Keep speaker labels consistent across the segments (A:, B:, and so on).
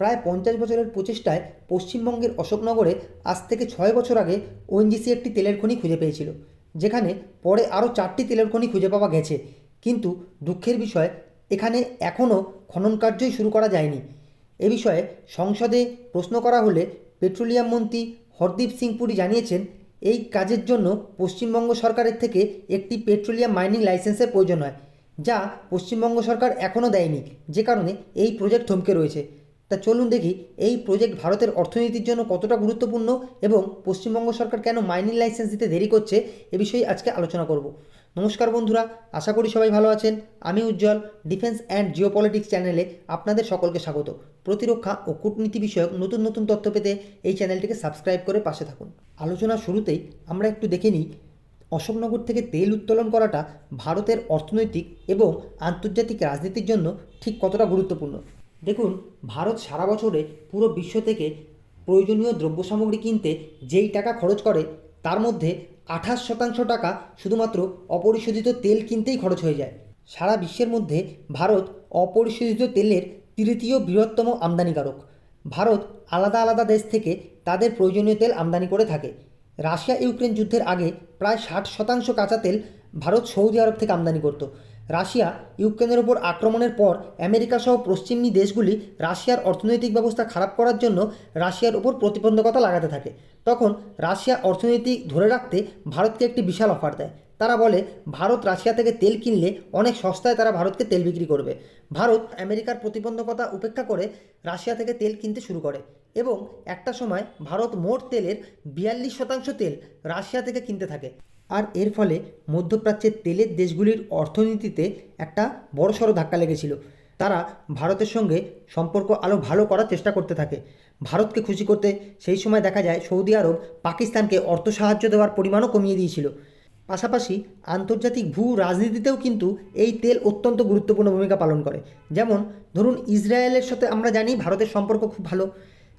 A: প্রায় পঞ্চাশ বছরের প্রচেষ্টায় পশ্চিমবঙ্গের অশোকনগরে আজ থেকে ছয় বছর আগে ওএনজিসি একটি তেলের খনি খুঁজে পেয়েছিল, যেখানে পরে আরও চারটি তেলের খনি খুঁজে পাওয়া গেছে। কিন্তু দুঃখের বিষয়, এখানে এখনও খনন কার্যই শুরু করা যায়নি। এ বিষয়ে সংসদে প্রশ্ন করা হলে পেট্রোলিয়াম মন্ত্রী হরদীপ সিং পুরি জানিয়েছেন, এই কাজের জন্য পশ্চিমবঙ্গ সরকারের থেকে একটি পেট্রোলিয়াম মাইনিং লাইসেন্সের প্রয়োজন হয়, যা পশ্চিমবঙ্গ সরকার এখনও দেয়নি, যে কারণে এই প্রজেক্ট থমকে রয়েছে। তা চলুন দেখি এই প্রজেক্ট ভারতের অর্থনীতির জন্য কতটা গুরুত্বপূর্ণ এবং পশ্চিমবঙ্গ সরকার কেন মাইনিং লাইসেন্স দিতে দেরি করছে এ বিষয়ে আজকে আলোচনা করব। নমস্কার বন্ধুরা, আশা করি সবাই ভালো আছেন। আমি উজ্জ্বল ডিফেন্স অ্যান্ড জিওপলিটিক্স চ্যানেলে আপনাদের সকলকে স্বাগত। প্রতিরক্ষা ও কূটনীতি বিষয়ক নতুন নতুন তথ্য পেতে এই চ্যানেলটিকে সাবস্ক্রাইব করে পাশে থাকুন। আলোচনা শুরুতেই আমরা একটু দেখে নিই, অশোকনগর থেকে তেল উত্তোলন করাটা ভারতের অর্থনৈতিক এবং আন্তর্জাতিক রাজনীতির জন্য ঠিক কতটা গুরুত্বপূর্ণ। দেখুন, ভারত সারা বছরে পুরো বিশ্ব থেকে প্রয়োজনীয় দ্রব্য সামগ্রী কিনতে যেই টাকা খরচ করে, তার মধ্যে আঠাশ শতাংশ টাকা শুধুমাত্র অপরিশোধিত তেল কিনতেই খরচ হয়ে যায়। সারা বিশ্বের মধ্যে ভারত অপরিশোধিত তেলের তৃতীয় বৃহত্তম আমদানিকারক। ভারত আলাদা আলাদা দেশ থেকে তাদের প্রয়োজনীয় তেল আমদানি করে থাকে। রাশিয়া ইউক্রেন যুদ্ধের আগে প্রায় ষাট শতাংশ কাঁচা তেল ভারত সৌদি আরব থেকে আমদানি করত। রাশিয়া ইউক্রেনের ওপর আক্রমণের পর আমেরিকা সহ পশ্চিমী দেশগুলি রাশিয়ার অর্থনৈতিক ব্যবস্থা খারাপ করার জন্য রাশিয়ার ওপর প্রতিবন্ধকতা লাগাতে থাকে। তখন রাশিয়া অর্থনীতি ধরে রাখতে ভারতকে একটি বিশাল অফার দেয়। তারা বলে, ভারত রাশিয়া থেকে তেল কিনলে অনেক সস্তায় তারা ভারতকে তেল বিক্রি করবে। ভারত আমেরিকার প্রতিবন্ধকতা উপেক্ষা করে রাশিয়া থেকে তেল কিনতে শুরু করে। এবং একটা সময় ভারত মোট তেলের বিয়াল্লিশ শতাংশ তেল রাশিয়া থেকে কিনতে থাকে। আর এর ফলে মধ্যপ্রাচ্যের তেলের দেশগুলির অর্থনীতিতে একটা বড়সড় ধাক্কা লেগেছিল। তারা ভারতের সঙ্গে সম্পর্ক আরও ভালো করার চেষ্টা করতে থাকে। ভারতকে খুশি করতে সেই সময় দেখা যায় সৌদি আরব পাকিস্তানকে অর্থ সাহায্য দেওয়ার পরিমাণও কমিয়ে দিয়েছিল। পাশাপাশি আন্তর্জাতিক ভূ রাজনীতিতেও কিন্তু এই তেল অত্যন্ত গুরুত্বপূর্ণ ভূমিকা পালন করে। যেমন, ধরুন, ইসরায়েলের সাথে আমরা জানি ভারতের সম্পর্ক খুব ভালো।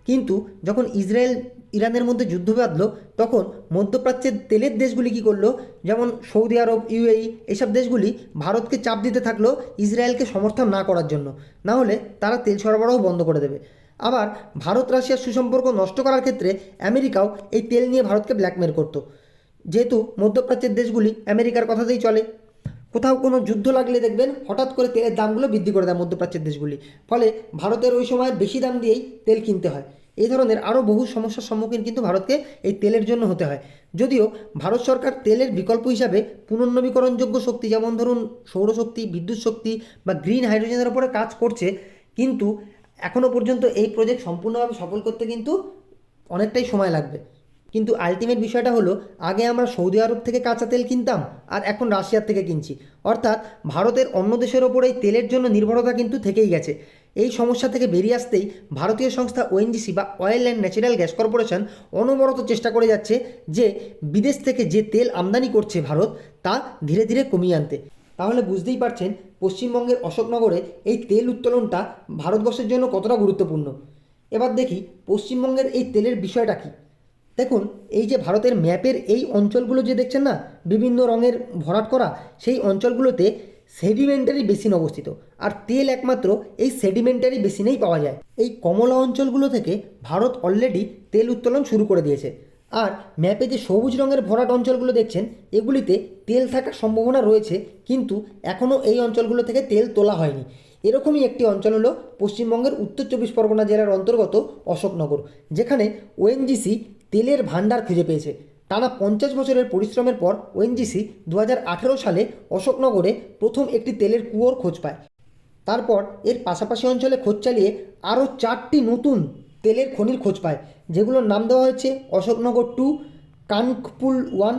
A: কিন্তু যখন ইসরায়েল ইরানের মধ্যে যুদ্ধ বাঁধলো, তখন মধ্যপ্রাচ্যের তেলের দেশগুলি কী করল? যেমন সৌদি আরব ইউএই এসব দেশগুলি ভারতকে চাপ দিতে থাকল ইসরায়েলকে সমর্থন না করার জন্য। না হলে তারা তেল সরবরাহ বন্ধ করে দেবে। আবার ভারত রাশিয়ার সুসম্পর্ক নষ্ট করার ক্ষেত্রে আমেরিকাও এই তেল নিয়ে ভারতকে ব্ল্যাকমেল করতো। যেহেতু মধ্যপ্রাচ্যের দেশগুলি আমেরিকার কথাতেই চলে। কোথাও কোনো যুদ্ধ লাগলে দেখবেন হঠাৎ করে তেলের দামগুলো বৃদ্ধি করে দেয় মধ্যপ্রাচ্যের দেশগুলি। ফলে ভারতের ওই সময় বেশি দাম দিয়েই তেল কিনতে হয়। এই ধরনের আরও বহু সমস্যার সম্মুখীন কিন্তু ভারতকে এই তেলের জন্য হতে হয়। যদিও ভারত সরকার তেলের বিকল্প হিসাবে পুনর্নবীকরণযোগ্য শক্তি যেমন ধরুন সৌরশক্তি, বিদ্যুৎ শক্তি বা গ্রিন হাইড্রোজেনের উপরে কাজ করছে, কিন্তু এখনও পর্যন্ত এই প্রজেক্ট সম্পূর্ণভাবে সফল করতে কিন্তু অনেকটাই সময় লাগবে। কিন্তু আলটিমেট বিষয়টা হলো, আগে আমরা সৌদি আরব থেকে কাঁচা তেল কিনতাম, আর এখন রাশিয়ার থেকে কিনছি। অর্থাৎ ভারতের অন্য দেশের ওপর এই তেলের জন্য নির্ভরতা কিন্তু থেকেই গেছে। এই সমস্যা থেকে বেরিয়ে আসতেই ভারতীয় সংস্থা ওএনজিসি বা oil and natural gas corporation অনবরত চেষ্টা করে যাচ্ছে যে বিদেশ থেকে যে তেল আমদানি করছে ভারত, তা ধীরে ধীরে কমিয়ে আনতে। তাহলে বুঝতেই পারছেন পশ্চিমবঙ্গের অশোকনগরে এই তেল উত্তোলনটা ভারতবর্ষের জন্য কতটা গুরুত্বপূর্ণ। এবার দেখি পশ্চিমবঙ্গের এই তেলের বিষয়টা কী। দেখুন, এই যে ভারতের ম্যাপের এই অঞ্চলগুলো যে দেখছেন না, বিভিন্ন রঙের ভরাট করা, সেই অঞ্চলগুলোতে সেডিমেন্টারি বেসিন অবস্থিত। আর তেল একমাত্র এই সেডিমেন্টারি বেসিনেই পাওয়া যায়। এই কমলা অঞ্চলগুলো থেকে ভারত অলরেডি তেল উত্তোলন শুরু করে দিয়েছে। আর ম্যাপে যে সবুজ রঙের ভরাট অঞ্চলগুলো দেখছেন, এগুলিতে তেল থাকার সম্ভাবনা রয়েছে, কিন্তু এখনও এই অঞ্চলগুলো থেকে তেল তোলা হয়নি। এরকমই একটি অঞ্চল হলো পশ্চিমবঙ্গের উত্তর চব্বিশ পরগনা জেলার অন্তর্গত অশোকনগর, যেখানে ওএনজিসি তেলের ভাণ্ডার খুঁজে পেয়েছে। টানা পঞ্চাশ বছরের পরিশ্রমের পর ওএনজিসি দু হাজার আঠেরো সালে অশোকনগরে প্রথম একটি তেলের কুয়োর খোঁজ পায়। তারপর এর পাশাপাশি অঞ্চলে খোঁজ চালিয়ে আরও চারটি নতুন তেলের খনির খোঁজ পায়, যেগুলোর নাম দেওয়া হয়েছে Ashoknagar two Kanakpul one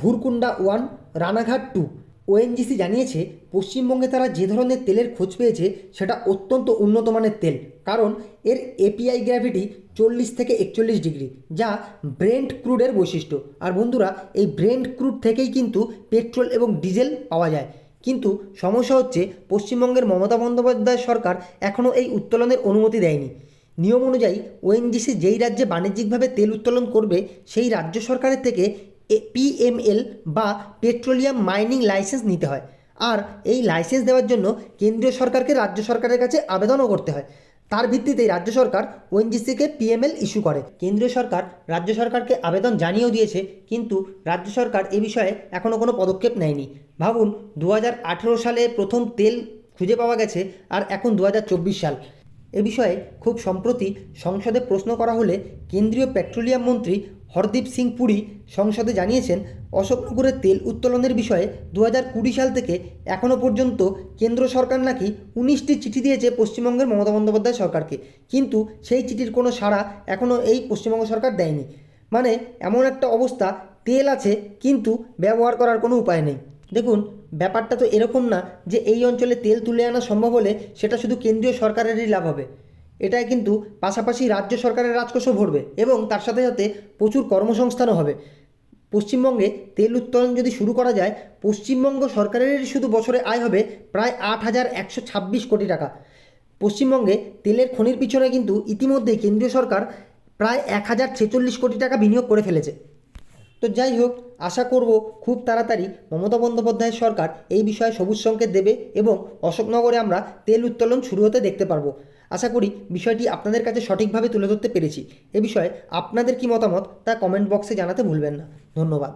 A: Bhurkunda one Ranaghat two ONGC জানিয়েছে, পশ্চিমবঙ্গে তারা যে ধরনের তেলের খোঁজ পেয়েছে, সেটা অত্যন্ত উন্নত মানের তেল। কারণ, এর এপিআই গ্র্যাভিটি চল্লিশ থেকে একচল্লিশ ডিগ্রি, যা ব্রেন্ট ক্রুডের বৈশিষ্ট্য। আর বন্ধুরা, এই ব্রেন্ট ক্রুড থেকেই কিন্তু পেট্রোল এবং ডিজেল পাওয়া যায়। কিন্তু সমস্যা হচ্ছে, পশ্চিমবঙ্গের মমতা বন্দ্যোপাধ্যায় সরকার এখনও এই উত্তোলনের অনুমতি দেয়নি। নিয়ম অনুযায়ী ওএনজিসি যেই রাজ্যে বাণিজ্যিকভাবে তেল উত্তোলন করবে, সেই রাজ্য সরকারের থেকে পিএমএল বা পেট্রোলিয়াম মাইনিং লাইসেন্স নিতে হয়। আর এই লাইসেন্স দেওয়ার জন্য কেন্দ্রীয় সরকারকে রাজ্য সরকারের কাছে আবেদনও করতে হয়। তার ভিত্তিতেই রাজ্য সরকার ওএনজিসিকে পিএমএল ইস্যু করে। কেন্দ্রীয় সরকার রাজ্য সরকারকে আবেদন জানিয়েও দিয়েছে, কিন্তু রাজ্য সরকার এ বিষয়ে এখনও কোনো পদক্ষেপ নেয়নি। ভাবুন দু হাজার আঠেরো সালে প্রথম তেল খুঁজে পাওয়া গেছে আর এখন দু হাজার চব্বিশ সাল। এ বিষয়ে খুব সম্প্রতি সংসদে প্রশ্ন করা হলে কেন্দ্রীয় পেট্রোলিয়াম মন্ত্রী হরদীপ সিং পুরী সংসদে জানিয়েছেন, অশোকনগরের তেল উত্তোলনের বিষয়ে দু সাল থেকে এখনও পর্যন্ত কেন্দ্র সরকার নাকি উনিশটি চিঠি দিয়েছে পশ্চিমবঙ্গের মমতা বন্দ্যোপাধ্যায় সরকারকে। কিন্তু সেই চিঠির কোনো সাড়া এখনও এই পশ্চিমবঙ্গ সরকার দেয়নি। মানে এমন একটা অবস্থা, তেল আছে কিন্তু ব্যবহার করার কোনো উপায় নেই। দেখুন, ব্যাপারটা তো এরকম না যে এই অঞ্চলে তেল তুলে আনা সম্ভব হলে সেটা শুধু কেন্দ্রীয় সরকারেরই লাভ হবে। এটাই কিন্তু পাশাপাশি রাজ্য সরকারের রাজকোষও ভরবে এবং তার সাথে সাথে প্রচুর কর্মসংস্থানও হবে। পশ্চিমবঙ্গে তেল উত্তোলন যদি শুরু করা যায়, পশ্চিমবঙ্গ সরকারেরই শুধু বছরে আয় হবে প্রায় আট হাজার একশো ছাব্বিশ কোটি টাকা। পশ্চিমবঙ্গে তেলের খনির পিছনে কিন্তু ইতিমধ্যেই কেন্দ্রীয় সরকার প্রায় এক হাজার ছেচল্লিশ কোটি টাকা বিনিয়োগ করে ফেলেছে। তো যাই হোক, আশা করব খুব তাড়াতাড়ি মমতা বন্দ্যোপাধ্যায়ের সরকার এই বিষয়ে সবুজ সংকেত দেবে এবং অশোকনগরে আমরা তেল উত্তোলন শুরু হতে দেখতে পারব। আশা করি বিষয়টি আপনাদের কাছে সঠিকভাবে তুলে ধরতে পেরেছি। এ বিষয়ে আপনাদের কি মতামত তা কমেন্ট বক্সে জানাতে ভুলবেন না। ধন্যবাদ।